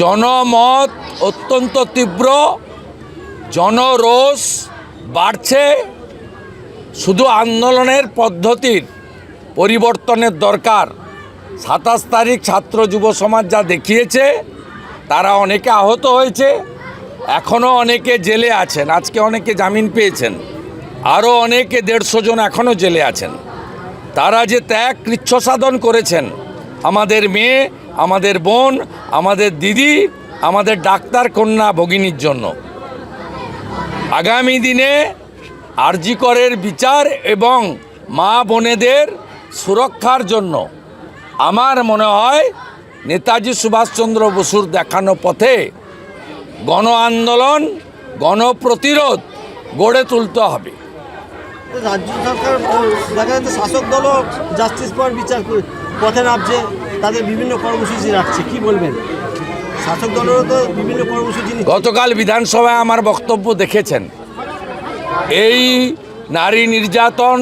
জনমত অত্যন্ত তীব্র, জনরোষ বাড়ছে। শুধু আন্দোলনের পদ্ধতির পরিবর্তনের দরকার। সাতাশ তারিখ ছাত্র যুব সমাজ যা দেখিয়েছে, তারা অনেকে আহত হয়েছে এখনও অনেকে জেলে আছেন, আজকে অনেকে জামিন পেয়েছেন আরও অনেকে দেড়শো জন এখনও জেলে আছেন। তারা যে ত্যাগ কৃচ্ছ সাধন করেছেন আমাদের মেয়ে, আমাদের বোন, আমাদের দিদি, আমাদের ডাক্তার কন্যা ভগিনীর জন্য। আগামী দিনে আরজিকরের বিচার এবং মা বোনেদের সুরক্ষার জন্য আমার মনে হয় নেতাজি সুভাষচন্দ্র বসুর দেখানো পথে গণ আন্দোলন, গণপ্রতিরোধ গড়ে তুলতে হবে। রাজ্য সরকার দেখা যাচ্ছে শাসক দলও জাস্টিস পাওয়ার বিচার পথে নামছে, তাদের বিভিন্ন কর্মসূচি রাখছে। কি বলবেন? শাসক দলেরও তো বিভিন্ন কর্মসূচি গতকাল বিধানসভায় আমার বক্তব্য দেখেছেন। এই নারী নির্যাতন,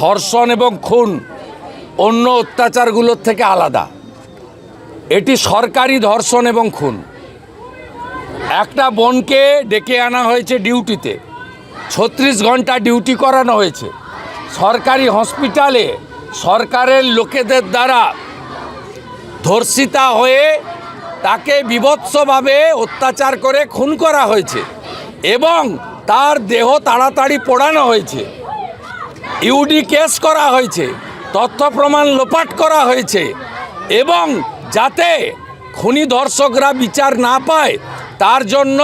ধর্ষণ এবং খুন অন্য অত্যাচারগুলোর থেকে আলাদা। এটি সরকারি ধর্ষণ এবং খুন। একটা বোনকে ডেকে আনা হয়েছে ডিউটিতে। ছত্রিশ ঘণ্টা ডিউটি করানো হয়েছে। সরকারি হসপিটালে সরকারের লোকেদের দ্বারা ধর্ষিতা হয়ে তাকে বিভৎসভাবে অত্যাচার করে খুন করা হয়েছে এবং তার দেহ তাড়াতাড়ি পোড়ানো হয়েছে। ইউডি কেস করা হয়েছে, তথ্য প্রমাণ লোপাট করা হয়েছে এবং যাতে খুনি ধর্ষকরা বিচার না পায় তার জন্য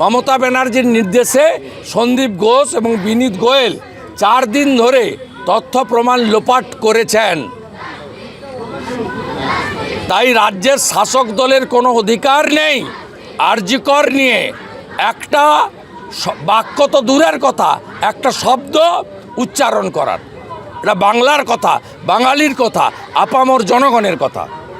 মমতা ব্যানার্জির নির্দেশে সন্দীপ ঘোষ এবং বিনীত গোয়েল চার দিন ধরে তথ্য প্রমাণ লোপাট করেছেন। তাই রাজ্যের শাসক দলের কোনো অধিকার নেই আরজিকর নিয়ে। একটা বাক্য তো দূরের কথা, একটা শব্দ উচ্চারণ করার। এটা বাংলার কথা, বাঙালির কথা, আপামর জনগণের কথা।